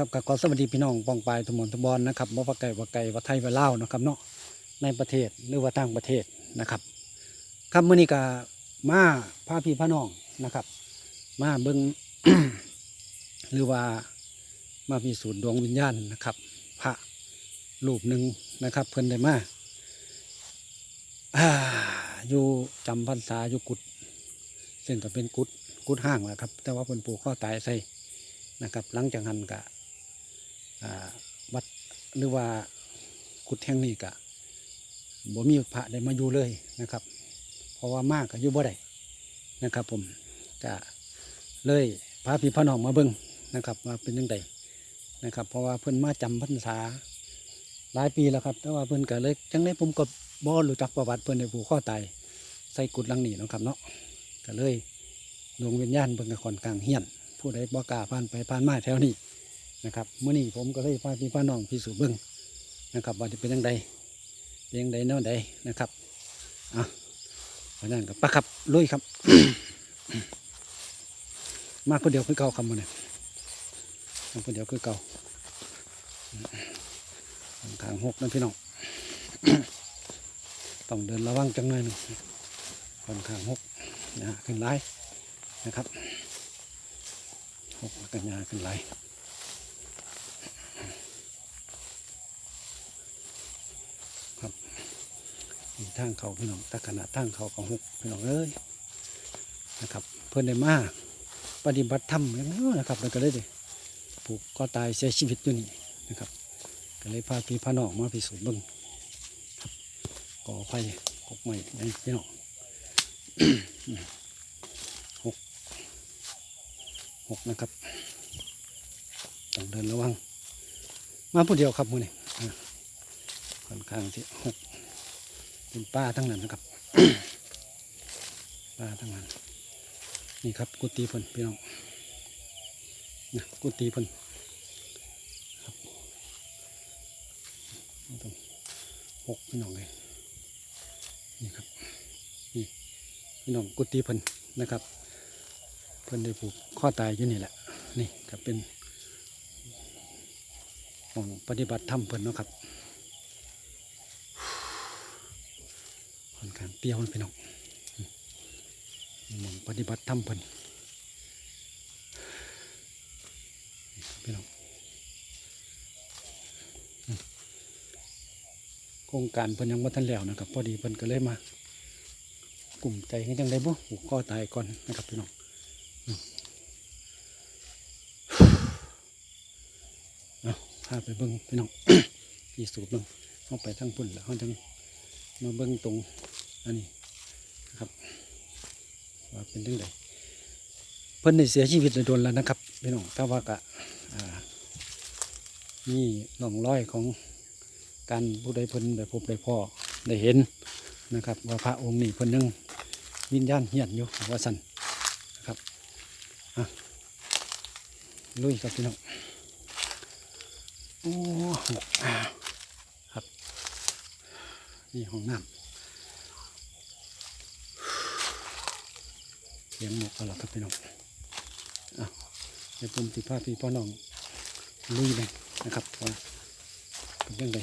ครับก็ขอสวัสดีพี่น้องปองปลายทุมนทุบอลนะครับบ่ว่าไก่ว่าไก่ว่าไทยว่าลาวนะครับเนาะในประเทศหรือว่าต่างประเทศนะครับครับมื้อนี้ก็มาพาพี่พาน้องนะครับ มาเบิ่งหรือว่ามาพิสูจน์ดวงวิญญาณนะครับ พระรูปหนึ่งนะครับ เพิ่นได้มาอยู่จำพรรษาอยู่กุดซึ่งก็เป็นกุดกุดห้างแหละครับ แต่ว่าเพิ่นปลูกข้อตายใส่นะครับ หลังจากนั้นก็ วัดหรือว่ากุดแห่งนี้ก็บ่มีพระได้มาอยู่เลยนะครับ เพราะว่ามากก็อยู่บ่ได้นะครับ ผมก็เลยพาพี่พาน้องมาเบิ่งนะครับว่าเป็นยังไงนะครับ เพราะว่าเพิ่อนมาจำพรรษาหลายปีแล้วครับ แต่ว่าเพิ่อนก็เลยจังได้ผมก็บ่รู้จักประวัติเพิ่อนในผูกข้อตายใส่กุดลังนี้นะครับเนาะก็เลยดวงวิญญาณเพิ่นก็ค่อนข้างเฮียน ผู้ใดบ่กล้าผ่านไปผ่านมาแถวนี้ นะครับเมื่อนี้ผมก็เลยพาพี่พาน้องพิสูจน์เบิ่งนะครับ ว่าจะเป็นยังไงเป็นยังไงแนวใดนะครับอะเพราะนั้นก็ปะครับลุยครับ มาคนเดียวคือเก่าคำมันเนี่ยมาคนเดียวคือเก่าทางหกนะพี่น้องต้องเดินระวังจังหน่อยหนึงค่อนข้างหกนะขึ้นไล่นะครับหกกันยาขึ้นไหลครับมี ทางเขาพี่น้องแตะขนาดทางเขาของหกพี่น้องเอ้ยนะครับ เพื่อนได้มาปฏิบัติธรรมอย่างนั้นนะครับแล้วก็เลยด้ผูกก็ตายเสียชีวิตอยู่นี่นะครับก็เลยพาพี่พาน้องมาพิสูจน์เบิ่งครับก่อไฟกกใหม่นี่พี่น้องหกหกนะครับต้องเดินระวัง มาผู้เดียวครับมือนี่ค่อนข้างที่หก เป็นป้าทั้งนั้นนะครับป้าทั้งนั้นนี่ครับกุฏิเพิ่นพี่น้องนะกุฏิเพิ่นครับต้องหกพี่น้องเลยนี่ครับนี่พี่น้องกุฏิเพิ่นนะครับ เพิ่นได้ผูกข้อตายอยู่นี่แหละนี่ก็เป็นของปฏิบัติธรรมเพิ่นนะครับ ค่อนข้างเปรี้ยวนะพี่น้องมองปฏิบัติธรรมเพิ่นนี่ครับพี่น้องโครงการเพิ่นยังบ่ทันแล้วนะครับพอดีเพิ่นก็เลยมากลุ่มใจให้จังไดบ่ผูกข้อตายก่อนนะครับพี่น้องเอาพาไปเบิ้งพี่น้องพี่สูบเบิ้งเข้าไปทั้งพุ่นแล้วเขาจังมาเบิ้งตรง อันนี้นะครับว่าเป็นยังไงเพิ่นได้เสียชีวิตโดนแล้วนะครับพี่น้องถ้าว่ากะอ่ามีร่องร้อยของการผู้ใดเพิ่นได้พบได้พ่อได้เห็นนะครับ ว่าพระองค์นี้เพิ่นยังวิญญาณเหียนอยู่ว่าสันนะครับอะลุยครับพี่น้องโอ้ครับนี่ห้องน้ำ สียงหมกหลักครับพี่น้องอะเดี๋ยวผมสิพาพี่พ่อน้องลุยเลยนะครับว่าเป็นยังไง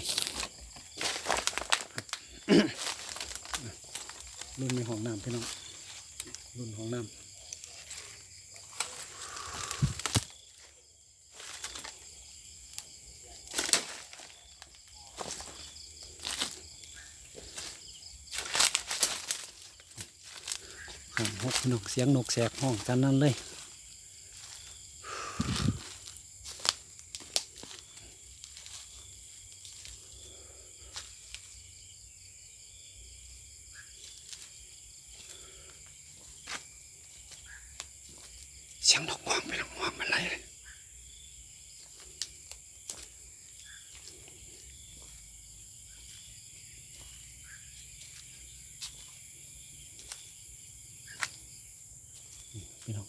รุ่นในห้องน้ำพี่น้องรุ่นห้องน้ำ ข้างหกนกเสียงนกแสกห้องกันนั่นเลยเสียงนกหวังไปนกหวังมันไรเลยพี่น้อง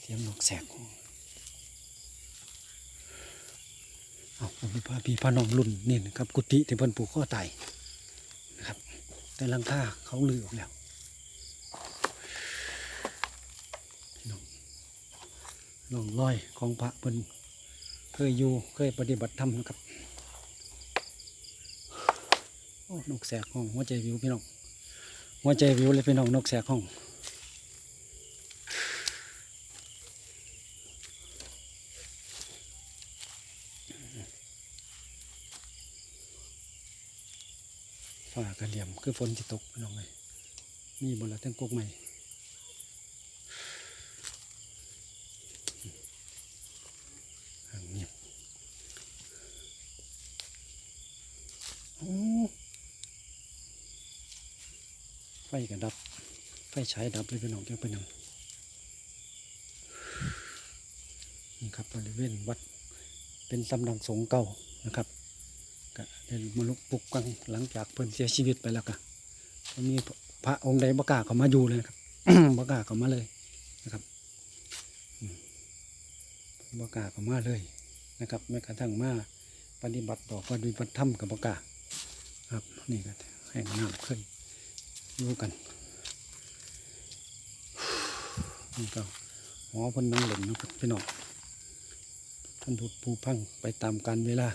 เสียงนก แสกห้องเอาผมพาพี่พาน้องรุ่นนี่นะครับ กุฏิที่เพิ่นปลูกข้อไตายนะครับ แต่ลังคาเขาลือออกแล้วพี่น้องลองรอยของพระเพิ่นเคยอยู่เคยปฏิบัติธรรมนะครับนกแสกห้องหัวใจวิวพี่น้องหัวใจวิวเลยพี่น้องนกแสกห้องฟ้ากระ เหลี่ยมคือฝนที่ตกพี่น้องเลยมีบนละทั้งกกใหม่ห่างเงียบโอ้ไฟกันดับ ไฟฉายดับเลยพี่น้องจังเป็นหยังนี่ครับบริเวณวัดเป็นสำนักสงฆ์เก่านะครับ มาลุกปลุกกันหลังจากเพิ่นเสียชีวิตไปแล้วก็มีพระองค์ใดบ่กล้าเขามาอยู่เลยครับบ่กล้าเขามาเลยนะครับบกล้ามาเลยนะครับแม้กระทั่งมาปฏิบัติต่อปฏิบัติธรรมกับบกล้าครับ นี่ก็แห่งน้ำขึ้นอยู่กันนี่ก็หอพ่นนั่งหล่นนะครับพี่น้องท่านถูกผูพังไปตามกาลเวลา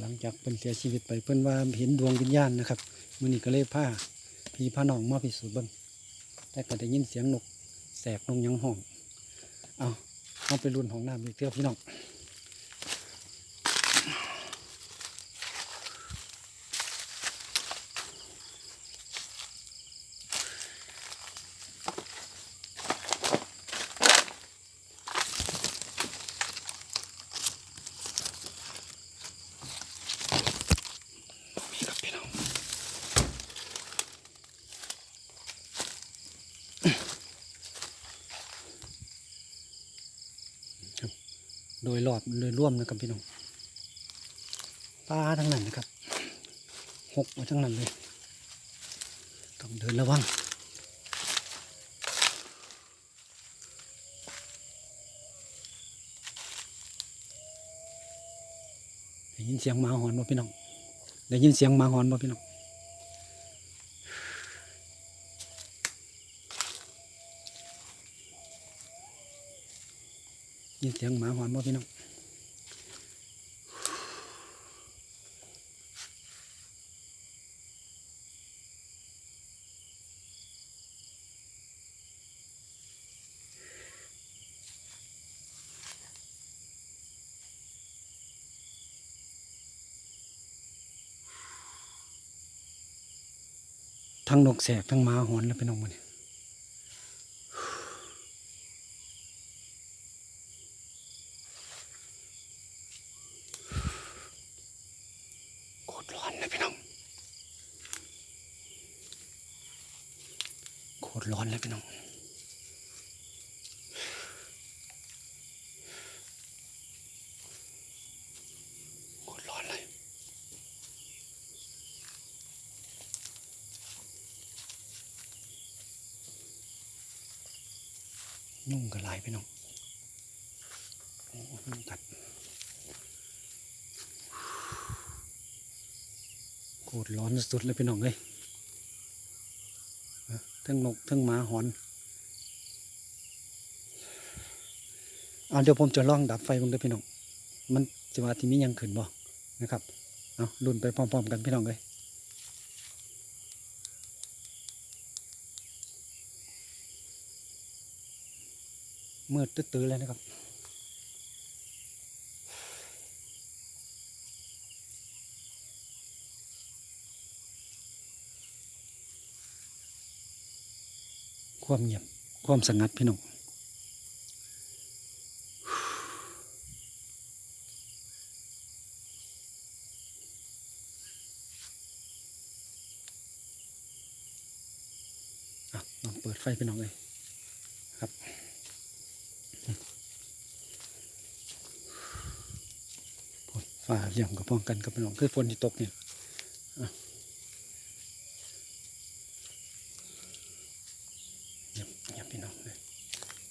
หลังจากเพิ่นเสียชีวิตไปเพิ่นว่าเห็นดวงวิญญาณนะครับมือนี้ก็เลยผ้าพี่พาน้องมาพิสูจน์เบิ่งแต่ก็ได้ยินเสียงนกแสกนกยังห้องเอาเอาไปรุ่นของน้ำอีกเที่ยวพี่น้อง โดยรอบโดยร่วมนะครับพี่น้องปลาทั้งนั้นนะครับหกมาทั้งนั้นเลยต้องเดินระวังได้ยินเสียงหมาหอนบ่พี่น้องได้ยินเสียงหมาหอนบ่พี่น้อง ยินเสียงหมาหอนบ่พี่น้องทั้งนกแสกทั้งหมาหอนแล้วพี่น้องมันยโคตรร้อนเลยพี่น้องโค ตรร้อนเลยพี่น้องโคตรร้อนเลยนุ่งกระลายพี่น้องโอ้นุ่งกัดโคตรร้อนสุดเลยพี่น้องเลย ทั้งนกทั้งหมาหอนเอาเดี๋ยวผมจะล่องดับไฟมึงด้วยพี่น้อง มันจะว่าที่มีหยังขึ้นบ่นะครับ เอาลุ่นไปพร้อมๆกันพี่น้องเลยมืดตื้อๆเลยนะครับ ความเงียบความสงัดพี่น้องอะลองเปิดไฟพี่น้องเลยครับฝนฟ้าเลี่ยมกับป้องกันกับพี่น้องคือฝนที่ตกเนี่ยอะเงียบเงียบพี่น้องเลย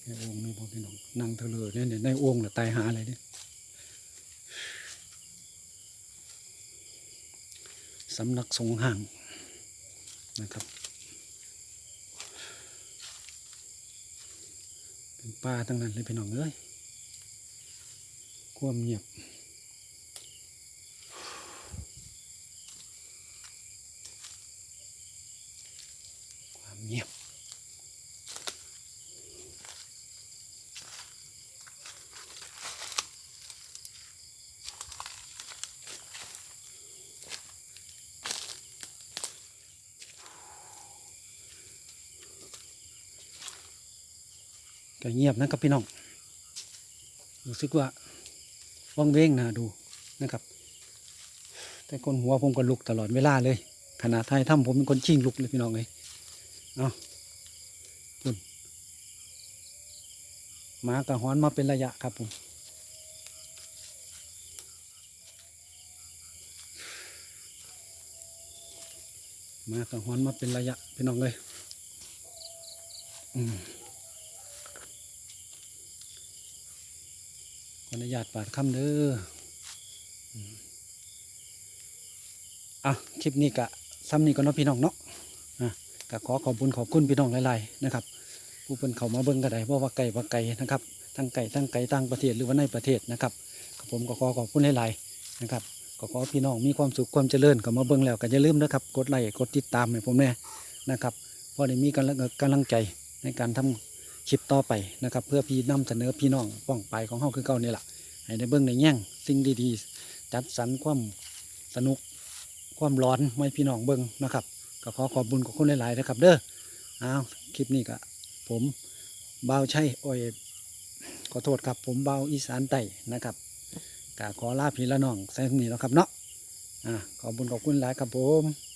ในโอ่งนี่พอพี่น้องนั่งเถลอเนี่ยเนี่ยในโอ่งน่ะตายหาอะไรเนี่ยสำนักสงห่างนะครับเป็นเป็นป่าทั้งนั้นเลยพี่น้องเอ้ยความเงียบ ความเงียบ ก็เงียบนะครับพี่น้องรู้สึกว่าว่างเว้งนะดูนะครับ แต่คนหัวผมก็ลุกตลอดเวลาเลยขนาดไทยถ้ำผมเป็นคนชิงลุกเลยพี่น้องเลยเอาคุณหมากระหอนมาเป็นระยะครับผมหมากระหอนมาเป็นระยะพี่น้องเลยอืม ขออนุญาตปาดคำเด้ออะคลิปนี้กะซ้ำนี้ก็เนาะพี่น้องเนาะอะกะขอขอบคุณขอบคุณพี่น้องหลายๆนะครับ ผู้เป็นเขามาเบิ่งก็ได้เพราะว่าไก่ว่าไก่นะครับทั้งไก่ทั้งไก่ต่างประเทศหรือว่าในประเทศนะครับผมก็ขอขอบคุณหลายๆนะครับก็ขอพี่น้องมีความสุขความเจริญก็มาเบิ่งแล้วก็อย่าลืมนะครับกดไลค์กดติดตามให้ผมแน่นะครับเพราะได้มีกำลังกำลังใจในการทำ คลิปต่อไปนะครับ เพื่อพี่นำเสนอพี่น้องป้องไปของเฮาคือเก่านี่แหละให้ได้เบิ่งในแย่งสิ่งดีๆ จัดสรรความสนุกความร้อนไว้พี่น้องเบิ่งนะครับก็ขอขอบคุญขอบคุณหลายๆนะครับเด้ออ้าวคลิปนี้ก็ผมบ่าวชัยโอ้ยขอโทษครับผมบ่าวอีสานใต้นะครับก็ขอลาพี่ละน้องใส่นี้แล้วครับเนาะอ่าขอบคุญขอบคุณหลายครับผม